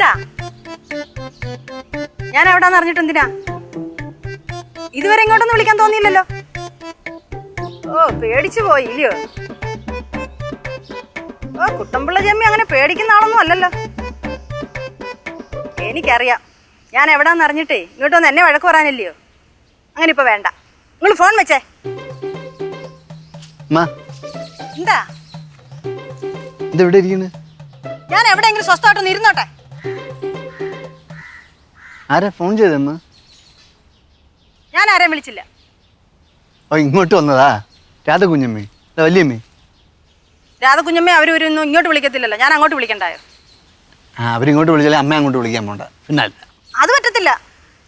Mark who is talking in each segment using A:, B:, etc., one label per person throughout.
A: എന്താ? ഞാൻ എവിടാന്ന് അറിഞ്ഞിട്ട് എന്തിനാ? ഇതുവരെ ഇങ്ങോട്ടൊന്നും വിളിക്കാൻ തോന്നിയില്ലല്ലോ. ഓ പേടിച്ചു പോയി ഇല്ലയോ? ഓ കുട്ടമ്പിള്ള ജമ്മി അങ്ങനെ പേടിക്കുന്ന ആളൊന്നും അല്ലല്ലോ. എനിക്കറിയാം. ഞാൻ എവിടാന്ന് അറിഞ്ഞിട്ടേ ഇങ്ങോട്ട് വന്ന് എന്നെ വഴക്ക് പറയാനില്ലയോ? അങ്ങനെ ഇപ്പൊ വേണ്ട. നിങ്ങൾ ഫോൺ വെച്ചേ. എന്താ?
B: ഇതെവിടെ ഇരിക്കുന്നത്
A: ഞാൻ എവിടെയെങ്കിലും സ്വസ്ഥമായിട്ടൊന്ന് ഇരുന്നോട്ടെ.
B: ആരാ ഫോൺ ചെയ്തമ്മ
A: ഞാൻ ആരെയും വിളിച്ചില്ല.
B: ഓ ഇങ്ങോട്ട് വന്നതാ? രാധ കുഞ്ഞമ്മേ അല്ല വല്യമ്മേ.
A: രാധകുഞ്ഞമ്മ അവർ ഒന്നും ഇങ്ങോട്ട് വിളിക്കത്തില്ലല്ലോ. ഞാൻ അങ്ങോട്ട് വിളിക്കണ്ടായോ?
B: ആ അവരിങ്ങോട്ട് വിളിച്ചാലേ അമ്മ അങ്ങോട്ട് വിളിക്കാൻ പോണ്ട. പിന്നെ അല്ല.
A: അത് പറ്റത്തില്ല.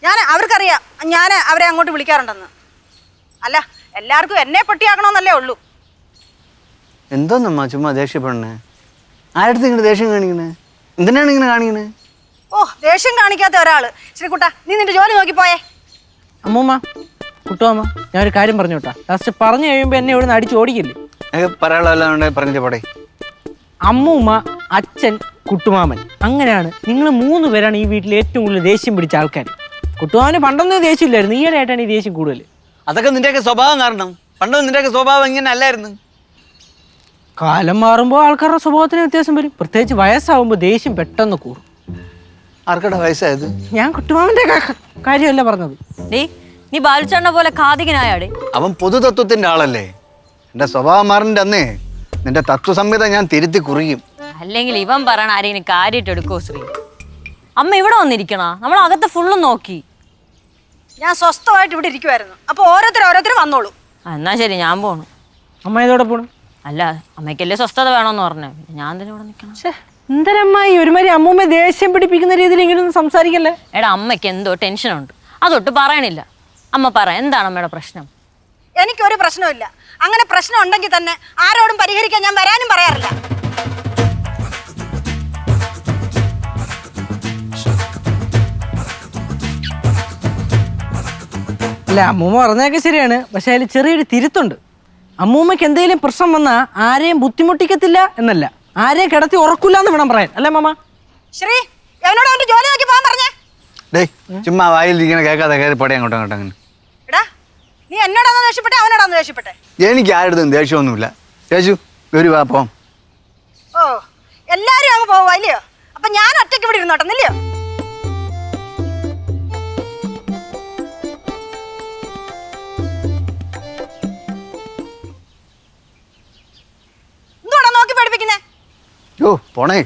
A: ഞാൻ അവർക്കറിയാം. ഞാൻ അവരെ അങ്ങോട്ട് വിളിക്കാറുണ്ടെന്ന്. അല്ല എല്ലാവർക്കും എന്നെ പൊട്ടിയാക്കണമെന്നല്ലേ ഉള്ളൂ.
B: എന്തോന്നമ്മ ചുമ്മാ ദേഷ്യപ്പെടണേ ആരുടെ ഇങ്ങനെ ദേഷ്യം കാണിക്കണേ എന്തിനാണ് ഇങ്ങനെ കാണിക്കണേ
A: ഓ ദേഷ്യം കാണിക്കാത്ത ഒരാൾ. ശ്രീകുട്ട നീ നിന്റെ ജോലി നോക്കി പോയേ.
C: അമ്മൂമ്മ കുട്ടുവാമ്മ ഞാൻ ഒരു കാര്യം പറഞ്ഞു കേട്ടാ. ലാസ്റ്റ് പറഞ്ഞു കഴിയുമ്പോൾ എന്നെ ഇവിടെ നിന്ന് അടിച്ച് ഓടിക്കില്ലേ?
B: പറയാനുള്ള പറഞ്ഞിട്ട് പോടെ.
C: അമ്മൂമ്മ അച്ഛൻ കുട്ടുമാമൻ അങ്ങനെയാണ്. നിങ്ങൾ മൂന്ന് പേരാണ് ഈ വീട്ടിൽ ഏറ്റവും കൂടുതൽ ദേഷ്യം പിടിച്ച ആൾക്കാർ കുട്ടുമാമന് പണ്ടൊന്നും ദേഷ്യമില്ലായിരുന്നു. ഈയിടെ ആയിട്ടാണ് ഈ ദേഷ്യം കൂടുതൽ
B: അതൊക്കെ നിന്റെയൊക്കെ സ്വഭാവം കാരണം. പണ്ട് നിന്റെയൊക്കെ സ്വഭാവം ഇങ്ങനെ അല്ലായിരുന്നു.
C: കാലം മാറുമ്പോൾ ആൾക്കാരുടെ സ്വഭാവത്തിന് വ്യത്യാസം വരും. പ്രത്യേകിച്ച് വയസ്സാവുമ്പോൾ ദേഷ്യം പെട്ടെന്ന് കൂടും.
B: ആർക്കടാ വയസ്സായത്?
C: ഞാൻ കുട്ടുമാമന്റെ കാര്യമല്ല പറഞ്ഞത്.
D: ഡേ നീ ബാലുച്ചണ്ണ പോലെ കാതികനായാടേ.
B: അവൻ പൊതുതത്വത്തിന്റെ ആളല്ലേ? എന്റെ സ്വഭാവം മാറിന്റെ അന്നേ. നിന്റെ തത്വസംഹിത ഞാൻ തിരുത്തി കുറിയും.
D: അല്ലെങ്കിൽ ഇവൻ പറയണ ആരെങ്കിലും കാര്യമായിട്ട് എടുക്കോ ശ്രീ? അമ്മ ഇവിടെ വന്നിരിക്കണ? നമ്മൾ അകത്ത് ഫുള്ളും നോക്കി.
A: ഞാൻ സ്വസ്ഥമായിട്ട് ഇവിടെ ഇരിക്കുമായിരുന്നു അപ്പൊ ഓരോരുത്തർ ഓരോരുത്തർ വന്നോളൂ.
D: എന്നാ ശരി ഞാൻ പോണു.
C: അമ്മ ഇതോടെ പോണു?
D: അല്ല അമ്മയ്ക്കല്ലേ സ്വസ്ഥത വേണമെന്ന് പറഞ്ഞു. ഞാൻ തന്നെ ഇവിടെ നിൽക്കണം.
C: എന്തരമ്മായി ഒരുമാതിരി അമ്മൂമ്മ ദേഷ്യം പിടിപ്പിക്കുന്ന രീതിയിൽ ഇങ്ങനെയൊന്നും സംസാരിക്കല്ലേ?
D: എടാ അമ്മയ്ക്ക് എന്തോ ടെൻഷനുണ്ട്. അതൊട്ട് പറയണില്ല. അമ്മ പറ എന്താണ് അമ്മയുടെ പ്രശ്നം?
A: എനിക്കൊരു പ്രശ്നമില്ല അങ്ങനെ പ്രശ്നം ഉണ്ടെങ്കിൽ തന്നെ ആരോടും പരിഹരിക്കാൻ ഞാൻ വരാനും പറയാറില്ല.
C: അല്ല അമ്മൂമ്മ പറഞ്ഞതൊക്കെ ശരിയാണ്. പക്ഷെ അതിൽ ചെറിയൊരു തിരുത്തുണ്ട്. അമ്മൂമ്മയ്ക്ക് എന്തെങ്കിലും പ്രശ്നം വന്നാൽ ആരെയും ബുദ്ധിമുട്ടിക്കത്തില്ല എന്നല്ല. ആരെയും കിടത്തി ഉറക്കില്ല എന്ന് വേണം പറയാൻ. അല്ലേ മാമ?
A: ശ്രീ അവനോട് അവന്റെ ജോലി നോക്കി പോകാൻ പറഞ്ഞേ?
B: ഡേ ചുമ്മാ വായിൽ ഇങ്ങനെ കേൾക്കാതെ കയറി പടേ അങ്ങോട്ടും അങ്ങോട്ടും അങ്ങനെ.
A: എടാ നീ എന്നോടാന്ന് ദേഷ്യപ്പെട്ടെ അവനോടാന്ന് ദേഷ്യപ്പെട്ടെ?
B: എനിക്ക് ആരുടെ ദേഷ്യമൊന്നുമില്ല. യേശു ഒരു വാ പോം.
A: ഓ എല്ലാരും അങ്ങ് പോവാ ഇല്ലയോ? അപ്പൊ ഞാൻ ഒറ്റയ്ക്ക് ഇവിടെ ഇരുന്നോട്ടെ
B: യോ പോണേ.